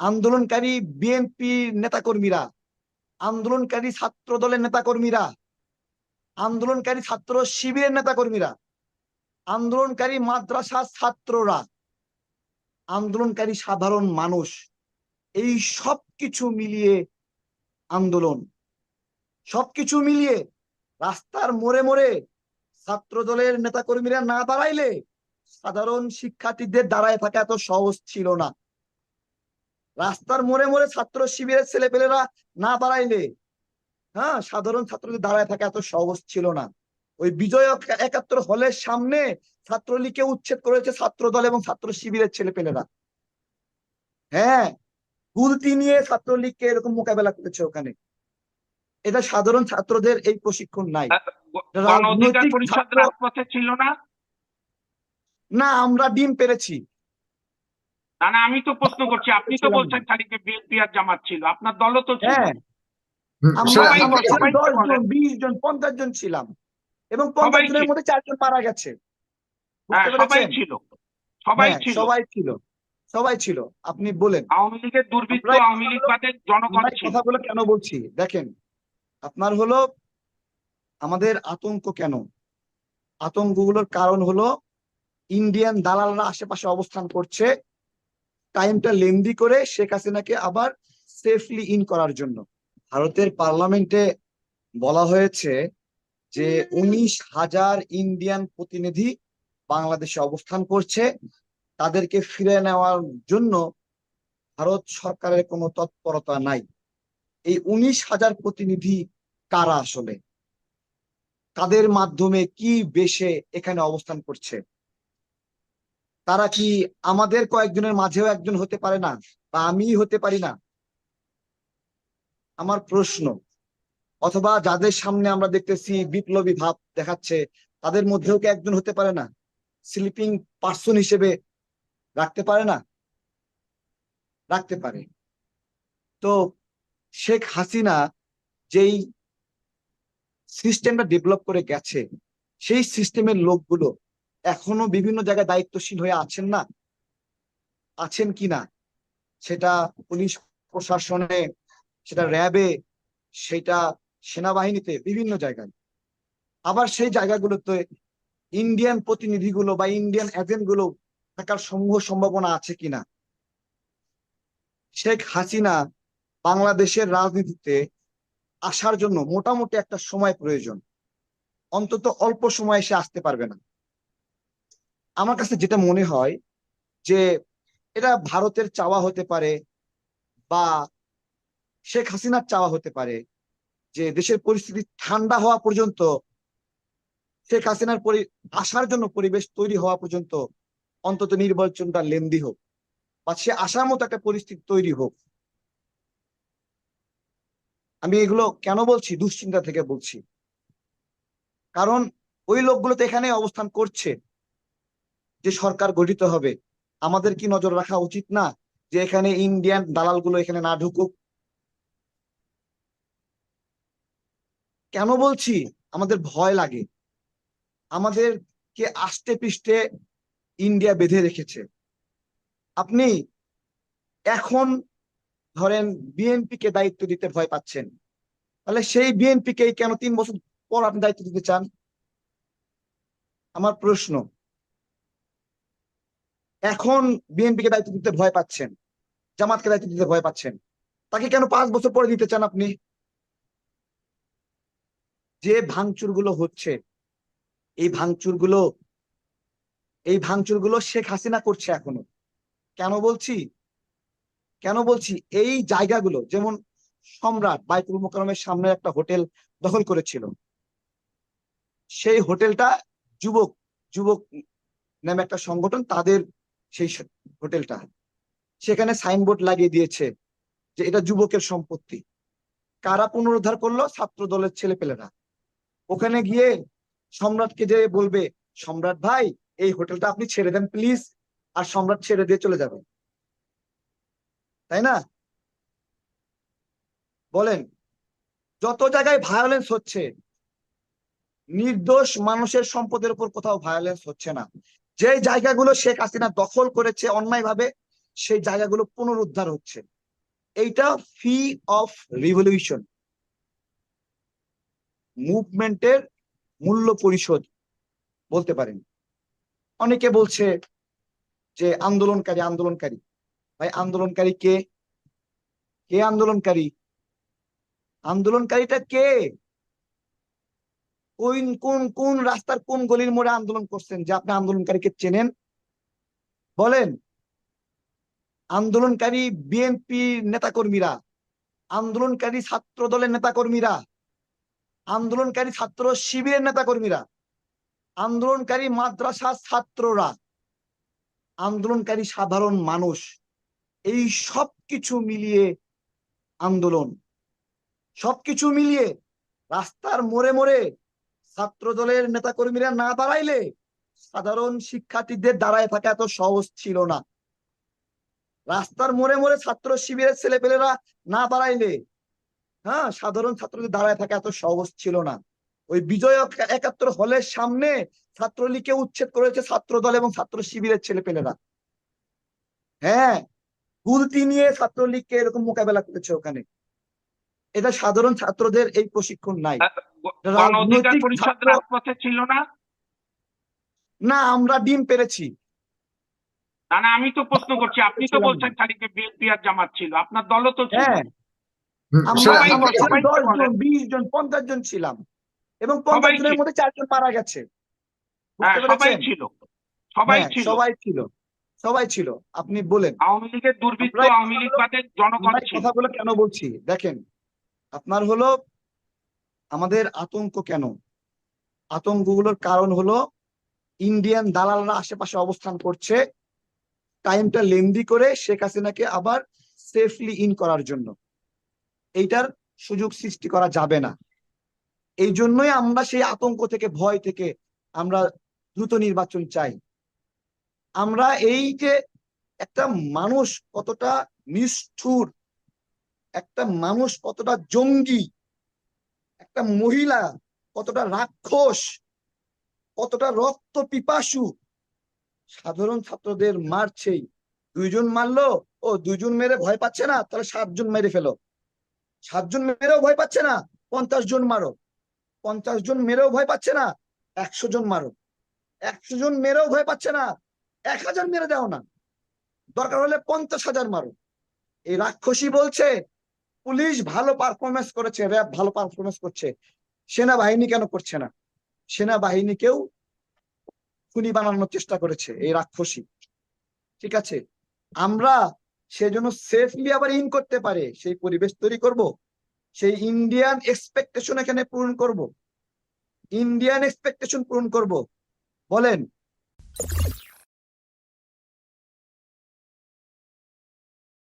আন্দোলনকারী বিএনপি নেতাকর্মীরা, আন্দোলনকারী ছাত্র দলের নেতাকর্মীরা, আন্দোলনকারী ছাত্র শিবিরের নেতাকর্মীরা, আন্দোলনকারী মাদ্রাসা ছাত্ররা, আন্দোলনকারী সাধারণ মানুষ, এই সব কিছু মিলিয়ে আন্দোলন। সবকিছু মিলিয়ে রাস্তার মোড়ে মোড়ে ছাত্র দলের নেতাকর্মীরা না দাঁড়াইলে সাধারণ শিক্ষার্থীদের দাঁড়ায় থাকা এত সহজ ছিল না। রাস্তার মোড়ে মোড়ে ছাত্র শিবিরের ছেলেপেলেরা না দাঁড়াইলে হ্যাঁ সাধারণ ছাত্রদের দাঁড়ায় থাকা এত সহজ ছিল না। ওই বিজয় একা- একাত্তর হলের সামনে ছাত্রলীগকে উচ্ছেদ করেছে ছাত্র দল এবং ছাত্র শিবিরের ছেলেপেলেরা। হ্যাঁ গুলতি নিয়ে ছাত্রলীগকে এরকম মোকাবেলা করেছে ওখানে। এটা সাধারণ ছাত্রদের এই প্রশিক্ষণ নাই। ছিল না? না আমরা ডিম পেরেছি। না না আমি তো প্রশ্ন করছি আপনি তো বলছেন খালি যে বিএনপি আর জামাত ছিল আপনার দলও তো ছিল। হ্যাঁ। জন বিশ জন পঞ্চাশ জন ছিলাম এবং পঞ্চাশ জনের মধ্যে চারজন মারা গেছে। হ্যাঁ সবাই ছিল সবাই হ্যাঁ, ছিল। সবাই ছিল সবাই ছিল আপনি বলেন। আওয়ামী লীগের দুর্বৃত্ত আওয়ামী লীগ বাদের জনগণ আমরা এই ছিল। কথাগুলো কেন বলছি? দেখেন আপনার হলো আমাদের আতঙ্ক কেন? আতঙ্কগুলোর কারণ হলো ইন্ডিয়ান দালালরা আশেপাশে অবস্থান করছে টাইমটা লেন্দি করে শেখ হাসিনাকে আবার সেফলি ইন করার জন্য। ভারতের পার্লামেন্টে বলা হয়েছে যে উনিশ হাজার ইন্ডিয়ান প্রতিনিধি বাংলাদেশে অবস্থান করছে। তাদেরকে ফিরে নেওয়ার জন্য ভারত সরকারের কোনো তৎপরতা নাই। এই উনিশ হাজার প্রতিনিধি কারা আসলে? তাদের মাধ্যমে কি বেশে এখানে অবস্থান করছে? তারা কি আমাদের কয়েকজনের মাঝেও একজন হতে পারে না? বা আমি হতে পারি না? আমার প্রশ্ন, অথবা যাদের সামনে আমরা দেখতেছি বিপ্লবী ভাব দেখাচ্ছে, তাদের মধ্যেও কি একজন হতে পারে না? স্লিপিং পার্সন হিসেবে রাখতে পারে না? রাখতে পারে। তো শেখ হাসিনা যেই সিস্টেমটা ডেভেলপ করে গেছে, সেই সিস্টেমের লোকগুলো এখনও বিভিন্ন জায়গায় দায়িত্বশীল হয়ে আছেন না? আছেন কি না? সেটা পুলিশ প্রশাসনে, সেটা র্যাবে সেটা সেনাবাহিনীতে, বিভিন্ন জায়গায়। আবার সেই জায়গাগুলোতে ইন্ডিয়ান প্রতিনিধিগুলো বা ইন্ডিয়ান এজেন্টগুলো থাকার সমূহ সম্ভাবনা আছে কিনা শেখ হাসিনা বাংলাদেশের রাজনীতিতে আসার জন্য মোটামুটি একটা সময় প্রয়োজন। অন্তত অল্প সময় সে আসতে পারবে না। আমার কাছে যেটা মনে হয় যে এটা ভারতের চাওয়া হতে পারে বা শেখ হাসিনার চাওয়া হতে পারে, যে দেশের পরিস্থিতি ঠান্ডা হওয়া পর্যন্ত, শেখ হাসিনার আসার জন্য পরিবেশ তৈরি হওয়া পর্যন্ত অন্তত নির্বাচনটা লেন্দি হোক বা সে আসার মতো একটা পরিস্থিতি তৈরি হোক। আমি এগুলো কেন বলছি? দুশ্চিন্তা থেকে বলছি। কারণ ওই লোকগুলো তো এখানে অবস্থান করছে। যে সরকার গঠিত হবে, আমাদের কি নজর রাখা উচিত না যে এখানে ইন্ডিয়ান দালালগুলো এখানে না ঢুকুক? কেন বলছি? আমাদের ভয় লাগে। আমাদেরকে আষ্টে পৃষ্ঠে ইন্ডিয়া বেঁধে রেখেছে। আপনি এখন ধরেন বিএনপি কে দায়িত্ব দিতে ভয় পাচ্ছেন। তাহলে সেই বিএনপি কে কেন তিন বছর পর আপনি দায়িত্ব দিতে চান? আমার প্রশ্ন। এখন বিএনপি কে দায়িত্ব দিতে ভয় পাচ্ছেন, জামাতকে দায়িত্ব দিতে ভয় পাচ্ছেন। তাকে কেন পাঁচ বছর পরে দিতে চান আপনি? যে ভাঙচুরগুলো হচ্ছে, এই ভাঙচুরগুলো এই ভাঙচুরগুলো শেখ হাসিনা করছে এখনও। কেন বলছি? কেন বলছি? এই জায়গাগুলো, যেমন সম্রাট বাইতুল মোকারমের সামনে একটা হোটেল দখল করেছিল। সেই হোটেলটা যুবক যুবক নামে একটা সংগঠন, তাদের সেই হোটেলটা। সেখানে সাইনবোর্ড লাগিয়ে দিয়েছে যে এটা যুবকের সম্পত্তি। কারা পুনরুদ্ধার করল? ছাত্র দলের ছেলেপেলেরা। ওখানে গিয়ে সম্রাটকে যে বলবে, সম্রাট ভাই, এই হোটেলটা আপনি ছেড়ে দেন, প্লিজ। আর সম্রাট ছেড়ে দিয়ে চলে যাবে। তাই না? বলেন, যত জায়গায় ভায়োলেন্স হচ্ছে, নির্দোষ মানুষের সম্পদের উপর কোথাও ভায়োলেন্স হচ্ছে না। যে জায়গাগুলো শেখ হাসিনা দখল করেছে অন্যায়ভাবে, সেই জায়গাগুলো পুনরুদ্ধার হচ্ছে। এইটা ফি অফ রিভলিউশন মুভমেন্টের মূল্য পরিশোধ বলতে পারেন। অনেকে বলছে যে আন্দোলনকারী আন্দোলনকারী। ভাই, আন্দোলনকারী কে? কে আন্দোলনকারী? আন্দোলনকারীটা কে? কোন কোন কোন রাস্তার কোন গলির মোড়ে আন্দোলন করছেন? যে আপনি আন্দোলনকারীকে চেনেন? বলেন। আন্দোলনকারী বিএনপি নেতাকর্মীরা, আন্দোলনকারী ছাত্র দলের নেতাকর্মীরা, আন্দোলনকারী ছাত্র শিবিরের নেতাকর্মীরা, আন্দোলনকারী মাদ্রাসা ছাত্ররা, আন্দোলনকারী সাধারণ মানুষ, এই সব কিছু মিলিয়ে আন্দোলন। সবকিছু মিলিয়ে রাস্তার মোড়ে মোড়ে ছাত্র দলের নেতাকর্মীরা না দাঁড়াইলে সাধারণ শিক্ষার্থীদের দাঁড়ায় থাকা এত সহজ ছিল না। রাস্তার মোড়ে মোড়ে ছাত্র শিবিরের ছেলেপেলেরা না হ্যাঁ সাধারণ ছাত্রদের দাঁড়ায় থাকা এত সহজ ছিল না। ওই বিজয় একাত্তর হলের সামনে ছাত্রলীগকে উচ্ছেদ করেছে ছাত্র দল এবং ছাত্র শিবিরের ছেলেপেলেরা। হ্যাঁ গুলতি নিয়ে ছাত্রলীগকে এরকম মোকাবেলা করেছে ওখানে। এটা সাধারণ ছাত্রদের এই প্রশিক্ষণ নাই। রাজপথে ছিল না? না আমরা ডিম পেরেছি। না না আমি তো প্রশ্ন করছি আপনি তো বলছেন খালি যে বিএনপি আর জামাত ছিল আপনার দলও তো ছিল। হ্যাঁ। জন বিশ জন পঞ্চাশ জন ছিলাম এবং পঞ্চাশ জনের ছিল। মধ্যে চারজন মারা গেছে। হ্যাঁ সবাই ছিল। সবাই হ্যাঁ, ছিল। সবাই ছিল। সবাই ছিল। আপনি বলেন। আওয়ামী লীগের দুর্বৃত্ত আওয়ামী লীগ জনগণ কথাগুলো কেন বলছি? দেখেন আপনার হলো আমাদের আতঙ্ক কেন? আতঙ্কগুলোর কারণ হলো ইন্ডিয়ান দালালরা আশেপাশে অবস্থান করছে, টাইমটা লেন্দি করে শেখ হাসিনাকে আবার সেফলি ইন করার জন্য। এইটার সুযোগ সৃষ্টি করা যাবে না। এই জন্যই আমরা সেই আতঙ্ক থেকে, ভয় থেকে আমরা দ্রুত নির্বাচন চাই। আমরা এই যে একটা মানুষ কতটা নিষ্ঠুর একটা মানুষ কতটা জঙ্গি, একটা মহিলা কতটা রাক্ষস, কতটা রক্ত পিপাসু, সাধারণ ছাত্রদের মারছেই। দুইজন মারলো, ও দুইজন মেরে ভয় পাচ্ছে না, তাহলে সাতজন মেরে ফেলো। সাতজন মেরেও ভয় পাচ্ছে না, পঞ্চাশ জন মারো। পঞ্চাশ জন মেরেও ভয় পাচ্ছে না, একশো জন মারো। একশো জন মেরেও ভয় পাচ্ছে না, এক হাজার মেরে দাও না। দরকার হলে পঞ্চাশ হাজার মারো। এই রাক্ষসী বলছে পুলিশ ভালো পারফরমেন্স করেছে র্যাব ভালো পারফরমেন্স করছে। সেনাবাহিনী কেন করছে না? সেনাবাহিনীকেও খুনি বানানোর চেষ্টা করেছে এই রাক্ষসী। ঠিক আছে? আমরা সেজন্য সেফলি আবার ইন করতে পারে। সেই পরিবেশ তৈরি করব। সেই ইন্ডিয়ান এক্সপেকটেশন এখানে পূরণ করব। ইন্ডিয়ান এক্সপেকটেশন পূরণ করব। বলেন।